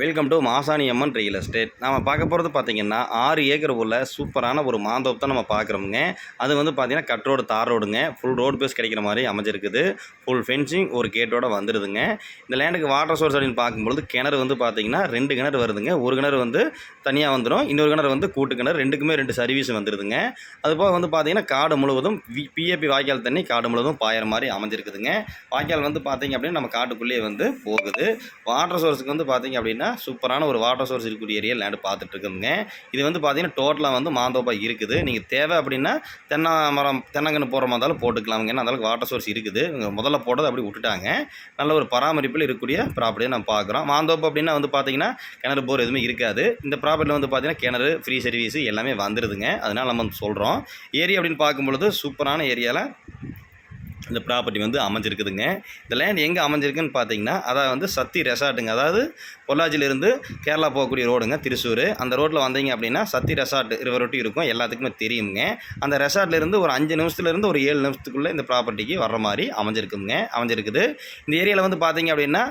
Welcome to Masani Amman real estate நம்ம பார்க்க போகிறது பார்த்தீங்கன்னா ஆறு ஏக்கர் உள்ள சூப்பரான ஒரு மாந்தோப்பு தான் நம்ம பார்க்குறோமுங்க. அது வந்து பார்த்தீங்கன்னா கட் ரோடு தார் ரோடுங்க. ஃபுல் ரோடு பேஸ் கிடைக்கிற மாதிரி அமைஞ்சிருக்குது. ஃபுல் ஃபென்சிங் ஒரு கேட்டோட வந்துடுதுங்க இந்த லேண்டுக்கு வாட்டர் சோர்ஸ் அப்படின்னு பார்க்கும்பொழுது கிணறு வந்து பார்த்தீங்கன்னா ரெண்டு கிணறு வருதுங்க. ஒரு கிணறு வந்து தனியாக வந்துடும் இன்னொரு கிணறு வந்து கூட்டு கிணறு. ரெண்டுக்குமே ரெண்டு சர்வீஸ் வந்துடுதுங்க அதுபோக வந்து பார்த்தீங்கன்னா காடு முழுவதும் பிஏபி வாய்க்கால் தண்ணி காடு முழுவதும் பாயிற மாதிரி அமைஞ்சிருக்குதுங்க. வாய்க்கால் வந்து பார்த்தீங்க அப்படின்னா நம்ம காட்டுக்குள்ளேயே வந்து போகுது. வாட்டர் சோர்ஸுக்கு வந்து பார்த்திங்க அப்படின்னா சூப்பரான ஒரு வாட்டர் சோர்ஸ் இருக்கக்கூடிய ஏரியா லேண்டு பார்த்துட்ருக்குங்க இது வந்து பார்த்தீங்கன்னா டோட்டலாக வந்து மாந்தோப்பாக இருக்குது. நீங்கள் தேவை அப்படின்னா தென்னை மரம் தென்னங்கன்று போடுற மாதிரி இருந்தாலும் போட்டுக்கலாமுங்க. ஏன்னா அந்தளவுக்கு வாட்டர் சோர்ஸ் இருக்குது. முதல்ல போட்டது அப்படி விட்டுட்டாங்க. நல்ல ஒரு பராமரிப்பில் இருக்கக்கூடிய ப்ராப்பர்ட்டியை நம்ம பார்க்குறோம். மாந்தோப்பு அப்படின்னா வந்து பார்த்தீங்கன்னா கிணறு போர் எதுவுமே இருக்காது. இந்த ப்ராப்பர்ட்டியில் வந்து பார்த்தீங்கன்னா கிணறு ஃப்ரீ சர்வீஸ் எல்லாமே வந்துடுதுங்க அதனால் நம்ம வந்து சொல்கிறோம் ஏரியா அப்படின்னு பார்க்கும்பொழுது சூப்பரான ஏரியாவில் இந்த ப்ராப்பர்ட்டி வந்து அமைஞ்சிருக்குதுங்க. இந்த லேண்ட் எங்கே அமைஞ்சிருக்குன்னு பார்த்தீங்கன்னா அதாவது வந்து சத்தி ரெசார்ட்டுங்க அதாவது பொள்ளாச்சியிலேருந்து கேரளா போகக்கூடிய ரோடுங்க திருச்சூர் அந்த ரோட்டில் வந்தீங்க அப்படின்னா சத்தி ரெசார்ட் ரிவர் ஒட்டி இருக்கும். எல்லாத்துக்குமே தெரியுங்க அந்த ரெசார்ட்லேருந்து ஒரு அஞ்சு நிமிஷத்துலேருந்து ஒரு ஏழு நிமிஷத்துக்குள்ளே இந்த ப்ராப்பர்ட்டிக்கு வர்ற மாதிரி அமைஞ்சிருக்குங்க. அமைஞ்சிருக்குது. இந்த ஏரியாவில் வந்து பார்த்தீங்க அப்படின்னா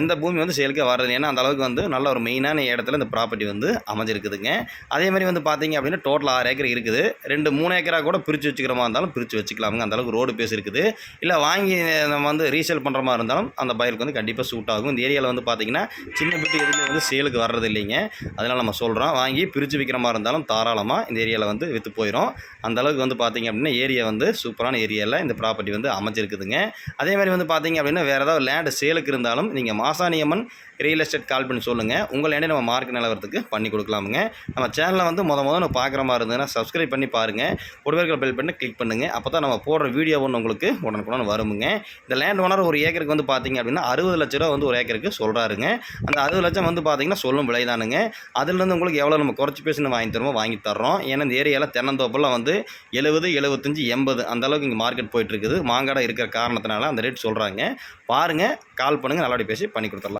எந்த பூமி வந்து சேலுக்கே வர்றது ஏன்னா அந்த அளவுக்கு வந்து நல்ல ஒரு மெயினான இடத்துல இந்த ப்ராப்பர்ட்டி வந்து அமைஞ்சிருக்குதுங்க. அதே மாதிரி வந்து பார்த்தீங்க அப்படின்னா டோட்டல் ஆறு ஏக்கர் இருக்குது. ரெண்டு மூணு ஏக்கராக கூட பிரித்து வச்சுக்கிற மாதிரி இருந்தாலும் பிரித்து வச்சுக்கலாமுங்க. அந்தளவுக்கு ரோடு பேஸ் இருக்குது இல்லை வாங்கி நம்ம வந்து ரீசேல் பண்ணுற மாதிரி இருந்தாலும் அந்த பயலுக்கு வந்து கண்டிப்பாக சூட் ஆகும். இந்த ஏரியாவில் வந்து பார்த்திங்கன்னா சின்ன பிட்டு எதுவுமே வந்து சேலுக்கு வர்றது இல்லைங்க. அதனால் நம்ம சொல்கிறோம் வாங்கி பிரித்து விற்கிற மாதிரி இருந்தாலும் தாராளமாக இந்த ஏரியாவில் வந்து விற்று போயிடும் அந்த அளவுக்கு வந்து பார்த்திங்க அப்படின்னா ஏரியா வந்து சூப்பரான ஏரியாவில் இந்த ப்ராப்பர்ட்டி வந்து அமைஞ்சிருக்குதுங்க. அதே மாதிரி வந்து பார்த்தீங்க அப்படின்னா வேறு ஏதாவது லேண்டு சேலுக்கு இருந்தாலும் நீங்கள் மாசாணியம்மன் ரியல் எஸ்டேட் கால் பண்ணி சொல்லுங்கள் உங்கள் லேண்டை நம்ம மார்க் நிலவரத்துக்கு பண்ணி கொடுக்கலாமுங்க. நம்ம சேனலை வந்து முத முத பார்க்குற மாதிரி இருந்ததுன்னா சப்ஸ்கிரைப் பண்ணி பாருங்கள் உடவேர்கள் பெல் பண்ணி கிளிக் பண்ணுங்கள் அப்போ தான் நம்ம போடுற வீடியோ ஒன்று உங்களுக்கு உடனுக்குடன் வருமுங்க. இந்த லேண்ட் ஓனர் ஒரு ஏக்கருக்கு வந்து பார்த்தீங்க அப்படின்னா அறுபது லட்ச ரூபா வந்து ஒரு ஏக்கருக்கு சொல்கிறாருங்க அந்த அறுபது லட்சம் வந்து பார்த்தீங்கன்னா சொல்லும் விலைதானுங்க. அதுலேருந்து உங்களுக்கு எவ்வளோ நம்ம குறைச்சி பேசி வாங்கி தருவோம் வாங்கி தர்றோம். ஏன்னா இந்த ஏரியாவில் தென்னந்தோப்பெல்லாம் வந்து எழுபது எழுபத்தஞ்சி எண்பது அந்தளவுக்கு இங்கே மார்க்கெட் போயிட்டுருக்குது மாங்காடாக இருக்கிற காரணத்தினால அந்த ரேட் சொல்கிறாங்க பாருங்கள் கால் பண்ணுங்கள் நல்லபடி பேசி பண்ணி கொடுத்துடலாம்.